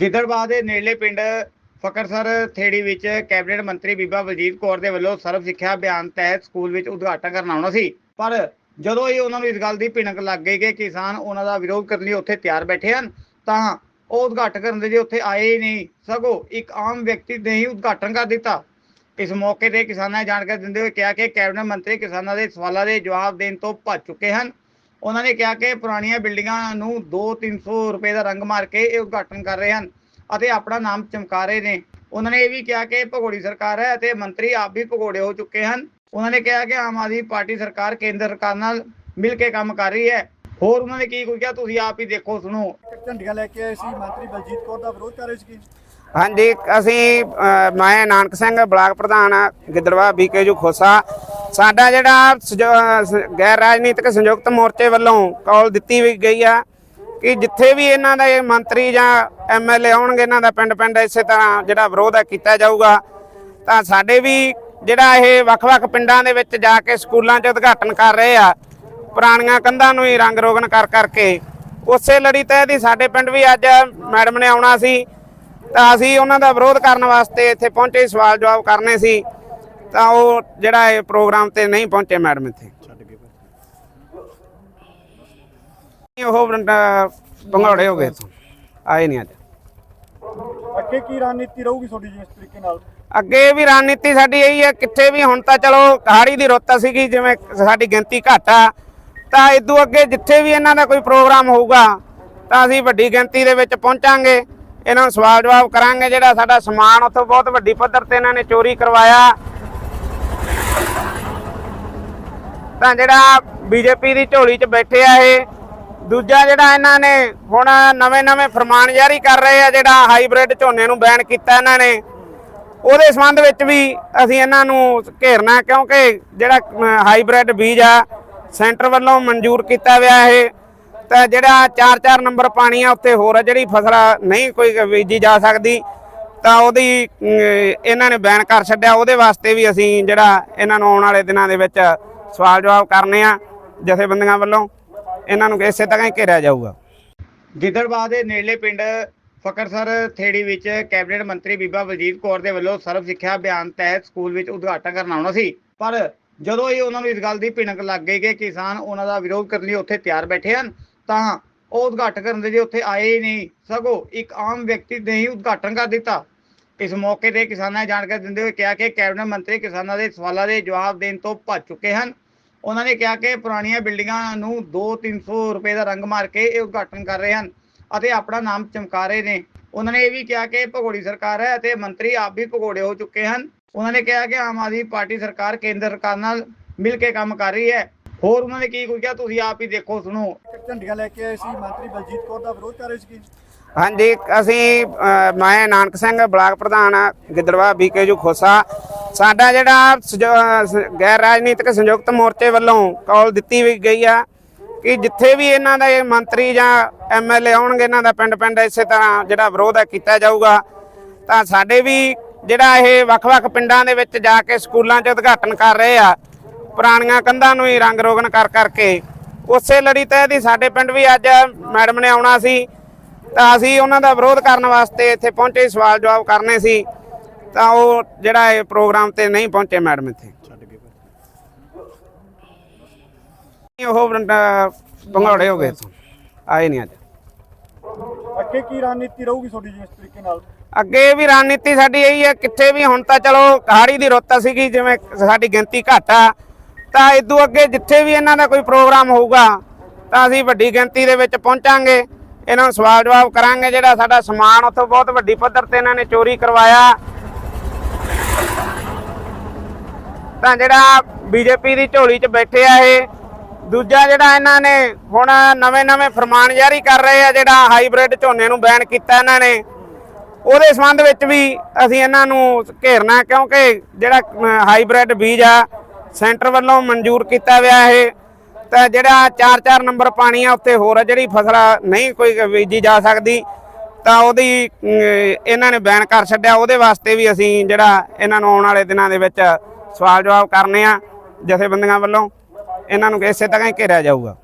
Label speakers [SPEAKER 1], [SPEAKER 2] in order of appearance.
[SPEAKER 1] ਗਿੱਦੜਬਾਹ ਦੇ ਨੇੜਲੇ ਪਿੰਡ ਫਕਰਸਰ ਥੇੜੀ ਵਿੱਚ ਕੈਬਨਿਟ ਮੰਤਰੀ ਬੀਬਾ ਬਲਜੀਤ ਕੌਰ ਦੇ ਵੱਲੋਂ ਸਰਵ ਸਿੱਖਿਆ ਅਭਿਆਨ ਤਹਿਤ ਸਕੂਲ ਵਿੱਚ ਉਦਘਾਟਨ ਕਰਨ ਆਉਣਾ ਸੀ। ਪਰ ਜਦੋਂ ਹੀ ਉਹਨਾਂ ਨੂੰ ਇਸ ਗੱਲ ਦੀ ਭਿਣਕ ਲੱਗ ਗਈ ਕਿ ਕਿਸਾਨ ਉਹਨਾਂ ਦਾ ਵਿਰੋਧ ਕਰਨ ਲਈ ਉੱਥੇ ਤਿਆਰ ਬੈਠੇ ਹਨ, ਤਾਂ ਉਹ ਉਦਘਾਟਨ ਕਰਨ ਦੇ ਲਈ ਉੱਥੇ ਆਏ ਹੀ ਨਹੀਂ, ਸਗੋਂ ਇੱਕ ਆਮ ਵਿਅਕਤੀ ਨੇ ਹੀ ਉਦਘਾਟਨ ਕਰ ਦਿੱਤਾ। ਇਸ ਮੌਕੇ ਤੇ ਕਿਸਾਨਾਂ ਨੇ ਜਾਣਕਾਰੀ ਦਿੰਦੇ ਹੋਏ ਕਿਹਾ ਕਿ ਕੈਬਨਿਟ ਮੰਤਰੀ ਕਿਸਾਨਾਂ ਦੇ ਸਵਾਲਾਂ ਦੇ ਜਵਾਬ ਦੇਣ ਤੋਂ ਭੱਜ ਚੁੱਕੇ ਹਨ। ਉਹਨਾਂ ਨੇ ਕਿਹਾ ਕਿ ਪੁਰਾਣੀਆਂ ਬਿਲਡਿੰਗਾਂ ਨੂੰ 2-300 ਰੁਪਏ ਦਾ ਰੰਗ ਮਾਰ ਕੇ ਇਹ ਉਦਘਾਟਨ ਕਰ ਰਹੇ ਹਨ ਅਤੇ ਆਪਣਾ ਨਾਮ ਚਮਕਾ ਰਹੇ ਨੇ। ਉਹਨਾਂ ਨੇ ਇਹ ਵੀ ਕਿਹਾ ਕਿ ਭਗੌੜੀ ਸਰਕਾਰ ਹੈ ਅਤੇ ਮੰਤਰੀ ਆਪ ਵੀ ਭਗੌੜੇ ਹੋ ਚੁੱਕੇ ਹਨ। ਉਹਨਾਂ ਨੇ ਕਿਹਾ ਕਿ ਆਮ ਆਦਮੀ ਪਾਰਟੀ ਸਰਕਾਰ ਕੇਂਦਰ ਸਰਕਾਰ ਨਾਲ ਮਿਲ ਕੇ ਕੰਮ ਕਰ ਰਹੀ ਹੈ। ਹੋਰ ਉਹਨਾਂ ਨੇ ਕੀ ਕੁਝ ਕਿਹਾ? ਤੁਸੀਂ ਆਪ ਹੀ ਦੇਖੋ ਸੁਣੋ।
[SPEAKER 2] ਝੰਡੀਆਂ ਲੈ ਕੇ ਆਏ ਸੀ ਮੰਤਰੀ ਬਲਜੀਤ ਕੌਰ ਦਾ ਵਿਰੋਧ ਕਰ ਰਹੇ ਸੀ।
[SPEAKER 3] ਹਾਂਜੀ ਅਸੀਂ ਮੈਂ ਨਾਨਕ ਸਿੰਘ ਬਲਾਕ ਪ੍ਰਧਾਨ ਗਿੱਦੜਵਾ ਬੀਕੇਜੂ ਖੋਸਾ। ਸਾਡਾ ਜਿਹੜਾ ਗੈਰ ਰਾਜਨੀਤਿਕ ਸੰਯੁਕਤ ਮੋਰਚੇ ਵੱਲੋਂ ਕਾਲ ਦਿੱਤੀ ਵੀ ਗਈ ਆ ਕਿ ਜਿੱਥੇ ਵੀ ਇਹਨਾਂ ਦਾ ਇਹ ਮੰਤਰੀ ਜਾਂ ਐਮਐਲਏ ਆਉਣਗੇ ਇਹਨਾਂ ਦਾ ਪਿੰਡ ਪਿੰਡ ਇਸੇ ਤਰ੍ਹਾਂ ਜਿਹੜਾ ਵਿਰੋਧ ਹੈ ਕੀਤਾ ਜਾਊਗਾ। ਤਾਂ ਸਾਡੇ ਵੀ ਜਿਹੜਾ ਇਹ ਵੱਖ-ਵੱਖ ਪਿੰਡਾਂ ਦੇ ਵਿੱਚ ਜਾ ਕੇ ਸਕੂਲਾਂ 'ਚ ਉਦਘਾਟਨ ਕਰ ਰਹੇ ਆ ਪੁਰਾਣੀਆਂ ਕੰਧਾਂ ਨੂੰ ਹੀ ਰੰਗ ਰੋਗਨ ਕਰ ਕਰਕੇ ਉਸੇ ਲੜੀ ਤਹਿਤ ਹੀ ਸਾਡੇ ਪਿੰਡ ਵੀ ਅੱਜ ਮੈਡਮ ਨੇ ਆਉਣਾ ਸੀ। ਤਾਂ ਅਸੀਂ ਉਹਨਾਂ ਦਾ ਵਿਰੋਧ ਕਰਨ ਵਾਸਤੇ ਇੱਥੇ ਪਹੁੰਚੇ ਸਵਾਲ ਜਵਾਬ ਕਰਨੇ ਸੀ। ਤਾਂ ਉਹ ਜਿਹੜਾ ਇਹ ਪ੍ਰੋਗਰਾਮ ਤੇ ਨਹੀਂ ਪਹੁੰਚੇ ਮੈਡਮ ਇੱਥੇ। ਉਹ ਭੰਗੌੜੇ ਹੋ ਗਏ ਇੱਥੋਂ। ਆਏ ਨਹੀਂ ਅੱਜ।
[SPEAKER 2] ਅੱਗੇ ਕੀ ਰਣਨੀਤੀ ਰਹੂਗੀ ਤੁਹਾਡੀ ਜੀ ਇਸ ਤਰੀਕੇ ਨਾਲ?
[SPEAKER 3] ਅੱਗੇ ਵੀ ਰਣਨੀਤੀ ਸਾਡੀ ਇਹੀ ਹੈ ਕਿੱਥੇ ਵੀ ਹੁਣ ਤਾਂ ਚਲੋ ਹਾੜੀ ਦੀ ਰੁੱਤ ਸੀਗੀ ਜਿਵੇਂ ਸਾਡੀ ਗਿਣਤੀ ਘੱਟ ਆ। ਤਾਂ ਇਦੋਂ ਅੱਗੇ ਜਿੱਥੇ ਵੀ ਇਹਨਾਂ ਦਾ ਕੋਈ ਪ੍ਰੋਗਰਾਮ ਹੋਊਗਾ, ਤਾਂ ਅਸੀਂ ਵੱਡੀ ਗਿਣਤੀ ਦੇ ਵਿੱਚ ਪਹੁੰਚਾਂਗੇ। ਇਹਨਾਂ ਨੂੰ ਸਵਾਲ ਜਵਾਬ ਕਰਾਂਗੇ ਜਿਹੜਾ ਸਾਡਾ ਸਮਾਨ ਉੱਥੋਂ ਬਹੁਤ ਵੱਡੀ ਪੱਧਰ ਤੇ ਇਹਨਾਂ ਨੇ ਚੋਰੀ ਕਰਵਾਇਆ। ਤਾਂ ਜਿਹੜਾ ਬੀਜੇਪੀ ਦੀ ਝੋਲੀ 'ਚ ਬੈਠੇ ਆ ਇਹ, ਦੂਜਾ ਜਿਹੜਾ ਇਹਨਾਂ ਨੇ ਹੁਣ ਨਵੇਂ-ਨਵੇਂ ਫਰਮਾਨ ਜਾਰੀ ਕਰ ਰਹੇ ਆ, ਜਿਹੜਾ ਹਾਈਬ੍ਰਿਡ ਝੋਨੇ ਨੂੰ ਬੈਨ ਕੀਤਾ ਇਹਨਾਂ ਨੇ, ਉਹਦੇ ਸੰਬੰਧ ਵਿੱਚ ਵੀ ਅਸੀਂ ਇਹਨਾਂ ਨੂੰ ਘੇਰਨਾ ਕਿਉਂਕਿ ਜਿਹੜਾ ਹਾਈਬ੍ਰਿਡ ਬੀਜ ਆ ਸੈਂਟਰ ਵੱਲੋਂ ਮਨਜ਼ੂਰ ਕੀਤਾ ਹੋਇਆ ਇਹ। ਤਾਂ ਜਿਹੜਾ 4-4 ਨੰਬਰ ਪਾਣੀ ਆ ਉੱਤੇ ਹੋਰ ਜਿਹੜੀ ਫਸਲ ਨਹੀਂ ਕੋਈ ਬੀਜੀ ਜਾ ਸਕਦੀ, ਤਾਂ ਉਹਦੀ ਇਹਨਾਂ ਨੇ ਬੈਨ ਕਰ ਛੱਡਿਆ। ਉਹਦੇ ਵਾਸਤੇ ਵੀ ਅਸੀਂ ਜਿਹੜਾ ਇਹਨਾਂ ਨੂੰ ਆਉਣ ਵਾਲੇ ਦਿਨਾਂ ਦੇ ਵਿੱਚ ਸਵਾਲ ਜਵਾਬ ਕਰਨੇ ਆ ਜਥੇਬੰਦੀਆਂ ਵੱਲੋਂ। ਇਹਨਾਂ ਨੂੰ ਇਸੇ ਤਰ੍ਹਾਂ ਹੀ ਘੇਰਿਆ ਜਾਊਗਾ।
[SPEAKER 1] ਗਿੱਦੜਬਾਹ ਦੇ ਨੇੜਲੇ ਪਿੰਡ ਫਕਰਸਰ ਥੇੜੀ ਵਿੱਚ ਕੈਬਨਿਟ ਮੰਤਰੀ ਬੀਬਾ ਬਲਜੀਤ ਕੌਰ ਦੇ ਵੱਲੋਂ ਸਰਵ ਸਿੱਖਿਆ ਅਭਿਆਨ ਤਹਿਤ ਸਕੂਲ ਵਿੱਚ ਉਦਘਾਟਨ ਕਰਨਾ ਆਉਣਾ ਸੀ। ਪਰ ਜਦੋਂ ਹੀ ਉਹਨਾਂ ਨੂੰ ਇਸ ਗੱਲ ਦੀ ਭਿਣਕ ਲੱਗ ਗਈ ਕਿ ਕਿਸਾਨ ਉਹਨਾਂ ਦਾ ਵਿਰੋਧ ਕਰਨ ਲਈ ਉੱਥੇ ਤਿਆਰ ਬੈਠੇ ਹਨ, ਤਾਂ ਉਹ ਉਦਘਾਟਨ ਕਰਨ ਦੇ ਲਈ ਉੱਥੇ ਆਏ ਹੀ ਨਹੀਂ, ਸਗੋਂ ਇੱਕ ਆਮ ਵਿਅਕਤੀ ਨੇ ਹੀ ਉਦਘਾਟਨ ਕਰ ਦਿੱਤਾ। ਇਸ ਮੌਕੇ ਤੇ ਕਿਸਾਨਾਂ ਜਾਣਕਾਰੀ ਦਿੰਦੇ ਹੋਏ ਕਿਹਾ ਕਿ ਕੈਬਨਿਟ ਮੰਤਰੀ ਕਿਸਾਨਾਂ ਦੇ ਸਵਾਲਾਂ ਦੇ ਜਵਾਬ ਦੇਣ ਤੋਂ ਭੱਜ ਚੁੱਕੇ ਹਨ। ਉਹਨਾਂ ਨੇ ਕਿਹਾ ਕਿ ਪੁਰਾਣੀਆਂ ਬਿਲਡਿੰਗਾਂ ਨੂੰ 2-300 ਰੁਪਏ ਦਾ ਰੰਗ ਮਾਰ ਕੇ ਇਹ ਉਦਘਾਟਨ ਕਰ ਰਹੇ ਹਨ ਅਤੇ ਆਪਣਾ ਨਾਮ ਚਮਕਾ ਰਹੇ ਨੇ। ਉਹਨਾਂ ਨੇ ਇਹ ਵੀ ਕਿਹਾ ਕਿ ਭਗੌੜੀ ਸਰਕਾਰ ਹੈ ਅਤੇ ਮੰਤਰੀ ਆਪ ਵੀ ਭਗੌੜੇ ਹੋ ਚੁੱਕੇ ਹਨ। ਉਹਨਾਂ ਨੇ ਕਿਹਾ ਕਿ ਆਮ ਆਦਮੀ ਪਾਰਟੀ ਸਰਕਾਰ ਕੇਂਦਰ ਸਰਕਾਰ ਨਾਲ ਮਿਲ ਕੇ ਕੰਮ ਕਰ ਰਹੀ ਹੈ। ਹੋਰ ਉਹਨਾਂ ਨੇ ਕੀ ਕੁਝ ਕਿਹਾ? ਤੁਸੀਂ ਆਪ ਹੀ ਦੇਖੋ ਸੁਣੋ।
[SPEAKER 2] ਝੰਡੀਆਂ ਲੈ ਕੇ ਆਏ ਸੀ ਮੰਤਰੀ ਬਲਜੀਤ ਕੌਰ ਦਾ ਵਿਰੋਧ ਕਰ ਰਹੇ ਸੀ
[SPEAKER 3] ਹਾਂਜੀ ਅਸੀਂ ਮੈਂ ਨਾਨਕ ਸਿੰਘ ਬਲਾਕ ਪ੍ਰਧਾਨ ਆ, ਗਿੱਦੜਵਾ ਬੀਕੇਜੂ ਖੋਸਾ। ਸਾਡਾ ਜਿਹੜਾ ਗੈਰ ਰਾਜਨੀਤਿਕ ਸੰਯੁਕਤ ਮੋਰਚੇ ਵੱਲੋਂ ਕਾਲ ਦਿੱਤੀ ਵੀ ਗਈ ਆ ਕਿ ਜਿੱਥੇ ਵੀ ਇਹਨਾਂ ਦਾ ਇਹ ਮੰਤਰੀ ਜਾਂ ਐਮਐਲਏ ਆਉਣਗੇ ਇਹਨਾਂ ਦਾ ਪਿੰਡ ਪਿੰਡ ਇਸੇ ਤਰ੍ਹਾਂ ਜਿਹੜਾ ਵਿਰੋਧ ਹੈ ਕੀਤਾ ਜਾਊਗਾ ਤਾਂ ਸਾਡੇ ਵੀ ਜਿਹੜਾ ਇਹ ਵੱਖ-ਵੱਖ ਪਿੰਡਾਂ ਦੇ ਵਿੱਚ ਜਾ ਕੇ ਸਕੂਲਾਂ 'ਚ ਉਦਘਾਟਨ ਕਰ ਰਹੇ ਆ ਪੁਰਾਣੀਆਂ ਕੰਧਾਂ ਨੂੰ ਹੀ ਰੰਗ ਰੋਗਨ ਕਰ ਕਰਕੇ ਉਸੇ ਲੜੀ ਤਹਿ ਦੀ ਸਾਡੇ ਪਿੰਡ ਵੀ ਅੱਜ ਮੈਡਮ ਨੇ ਆਉਣਾ ਸੀ ਤਾਂ ਅਸੀਂ ਉਹਨਾਂ ਦਾ ਵਿਰੋਧ ਕਰਨ ਵਾਸਤੇ ਇੱਥੇ ਪਹੁੰਚੇ ਸਵਾਲ ਜਵਾਬ ਕਰਨੇ ਸੀ ਤਾਂ ਉਹ ਜਿਹੜਾ ਇਹ ਪ੍ਰੋਗਰਾਮ ਤੇ ਨਹੀਂ ਪਹੁੰਚੇ ਮੈਡਮ ਇੱਥੇ। ਉਹ ਅ, ਹੋ ਗਏ ਇੱਥੋਂ ਆਏ ਨਹੀਂ ਅੱਜ।
[SPEAKER 2] ਅੱਗੇ ਕੀ ਰਣਨੀਤੀ ਰਹੂਗੀ ਤੁਹਾਡੀ ਜੀ ਇਸ ਤਰੀਕੇ ਨਾਲ?
[SPEAKER 3] ਅੱਗੇ ਵੀ ਰਣਨੀਤੀ ਸਾਡੀ ਇਹੀ ਹੈ, ਕਿੱਥੇ ਵੀ ਹੁਣ ਤਾਂ ਚਲੋ ਕਹਾੜੀ ਦੀ ਰੁੱਤ ਸੀਗੀ, ਜਿਵੇਂ ਸਾਡੀ ਗਿਣਤੀ ਘੱਟ ਆ, ਤਾਂ ਇਦੋਂ ਅੱਗੇ ਜਿੱਥੇ ਵੀ ਇਹਨਾਂ ਦਾ ਕੋਈ ਪ੍ਰੋਗਰਾਮ ਹੋਊਗਾ, ਤਾਂ ਅਸੀਂ ਵੱਡੀ ਗਿਣਤੀ ਦੇ ਵਿੱਚ ਪਹੁੰਚਾਂਗੇ। ਇਹਨਾਂ ਨੂੰ ਸਵਾਲ ਜਵਾਬ ਕਰਾਂਗੇ, ਜਿਹੜਾ ਸਾਡਾ ਸਮਾਨ ਉੱਥੋਂ ਬਹੁਤ ਵੱਡੀ ਪੱਧਰ ਤੇ ਇਹਨਾਂ ਨੇ ਚੋਰੀ ਕਰਵਾਇਆ। ਤਾਂ ਜਿਹੜਾ ਬੀਜੇਪੀ ਦੀ ਝੋਲੀ 'ਚ ਬੈਠੇ ਆ ਇਹ ਦੂਜਾ ਜਿਹੜਾ ਇਹਨਾਂ ਨੇ ਹੁਣ ਨਵੇਂ-ਨਵੇਂ ਫਰਮਾਨ ਜਾਰੀ ਕਰ ਰਹੇ ਆ ਜਿਹੜਾ ਹਾਈਬ੍ਰਿਡ ਝੋਨੇ ਨੂੰ ਬੈਨ ਕੀਤਾ ਇਹਨਾਂ ਨੇ ਉਹਦੇ ਸੰਬੰਧ ਵਿੱਚ ਵੀ ਅਸੀਂ ਇਹਨਾਂ ਨੂੰ ਘੇਰਨਾ ਕਿਉਂਕਿ ਜਿਹੜਾ ਅਮ, ਹਾਈਬ੍ਰਿਡ ਬੀਜ ਆ ਸੈਂਟਰ ਵੱਲੋਂ ਮਨਜ਼ੂਰ ਕੀਤਾ ਹੋਇਆ ਇਹ। ਤਾਂ ਜਿਹੜਾ 4-4 ਨੰਬਰ ਪਾਣੀ ਆ ਉੱਤੇ ਹੋਰ ਜਿਹੜੀ ਫਸਲ ਨਹੀਂ ਕੋਈ ਬੀਜੀ ਜਾ ਸਕਦੀ ਤਾਂ ਉਹਦੀ ਇਹਨਾਂ ਨੇ ਬੈਨ ਕਰ ਛੱਡਿਆ। ਉਹਦੇ ਵਾਸਤੇ ਵੀ ਅਸੀਂ ਜਿਹੜਾ ਇਹਨਾਂ ਨੂੰ ਆਉਣ ਵਾਲੇ ਦਿਨਾਂ ਦੇ ਵਿੱਚ ਸਵਾਲ ਜਵਾਬ ਕਰਨੇ ਆ ਜਥੇਬੰਦੀਆਂ ਵੱਲੋਂ। ਇਹਨਾਂ ਨੂੰ ਇਸੇ ਤਰ੍ਹਾਂ ਹੀ ਘੇਰਿਆ ਜਾਊਗਾ।